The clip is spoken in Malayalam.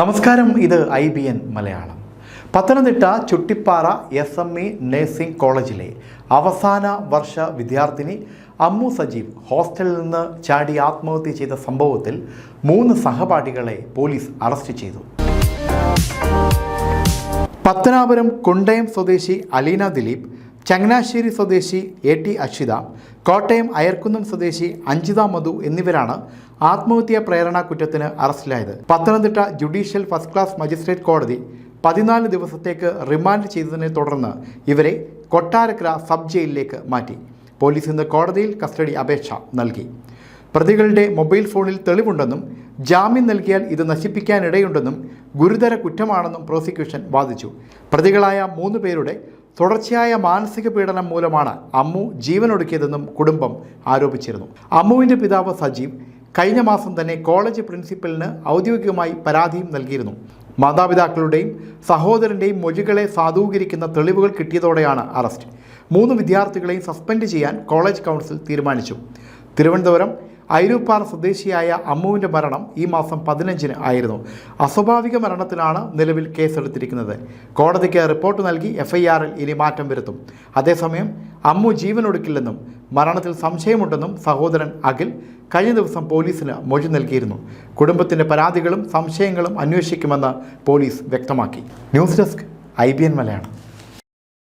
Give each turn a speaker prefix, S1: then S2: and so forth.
S1: നമസ്കാരം ഇത് I B N Malayalam. Pathanamthitta Chuttippara S M E nursing കോളേജിലെ അവസാന വർഷ വിദ്യാർത്ഥിനി അമ്മു സജീവ് ഹോസ്റ്റലിൽ നിന്ന് ചാടി ആത്മഹത്യ ചെയ്ത സംഭവത്തിൽ മൂന്ന് സഹപാഠികളെ പോലീസ് അറസ്റ്റ് ചെയ്തു. പത്തനാപുരം കുണ്ടയം സ്വദേശി അലീന ദിലീപ് ചങ്ങനാശ്ശേരി സ്വദേശി എ ടി അക്ഷിത കോട്ടയം അയർക്കുന്നം സ്വദേശി അഞ്ജിത മധു എന്നിവരാണ് ആത്മഹത്യാ പ്രേരണ കുറ്റത്തിന് അറസ്റ്റിലായത്. Pathanamthitta judicial first class magistrate കോടതി പതിനാല് ദിവസത്തേക്ക് റിമാൻഡ് ചെയ്തതിനെ തുടർന്ന് ഇവരെ കൊട്ടാരക്കര സബ് ജയിലിലേക്ക് മാറ്റി. പോലീസ് ഇന്ന് കോടതിയിൽ കസ്റ്റഡി അപേക്ഷ നൽകി. പ്രതികളുടെ മൊബൈൽ ഫോണിൽ തെളിവുണ്ടെന്നും ജാമ്യം നൽകിയാൽ ഇത് നശിപ്പിക്കാനിടയുണ്ടെന്നും ഗുരുതര കുറ്റമാണെന്നും പ്രോസിക്യൂഷൻ വാദിച്ചു. പ്രതികളായ മൂന്ന് പേരുടെ തുടർച്ചയായ മാനസിക പീഡനം മൂലമാണ് അമ്മു ജീവനൊടുക്കിയതെന്നും കുടുംബം ആരോപിച്ചിരുന്നു. അമ്മുവിന്റെ പിതാവ് സജീവ് കഴിഞ്ഞ മാസം തന്നെ കോളേജ് പ്രിൻസിപ്പലിന് ഔദ്യോഗികമായി പരാതിയും നൽകിയിരുന്നു. മാതാപിതാക്കളുടെയും സഹോദരന്റെയും മൊഴികളെ സാധൂകരിക്കുന്ന തെളിവുകൾ കിട്ടിയതോടെയാണ് അറസ്റ്റ്. മൂന്ന് വിദ്യാർത്ഥികളെയും സസ്പെൻഡ് ചെയ്യാൻ കോളേജ് കൗൺസിൽ തീരുമാനിച്ചു. തിരുവനന്തപുരം ഐരൂപ്പാറ സ്വദേശിയായ അമ്മുവിന്റെ മരണം ഈ മാസം പതിനഞ്ചിന് ആയിരുന്നു. അസ്വാഭാവിക മരണത്തിലാണ് നിലവിൽ കേസെടുത്തിരിക്കുന്നത്. കോടതിക്ക് റിപ്പോർട്ട് നൽകി എഫ്ഐആറിൽ ഇനി മാറ്റം വരുത്തും. അതേസമയം അമ്മു ജീവനൊടുക്കില്ലെന്നും മരണത്തിൽ സംശയമുണ്ടെന്നും സഹോദരൻ അഖിൽ കഴിഞ്ഞ ദിവസം പോലീസിന് മൊഴി നൽകിയിരുന്നു. കുടുംബത്തിന്റെ പരാതികളും സംശയങ്ങളും അന്വേഷിക്കുമെന്ന് പോലീസ് വ്യക്തമാക്കി. News desk I Malayalam.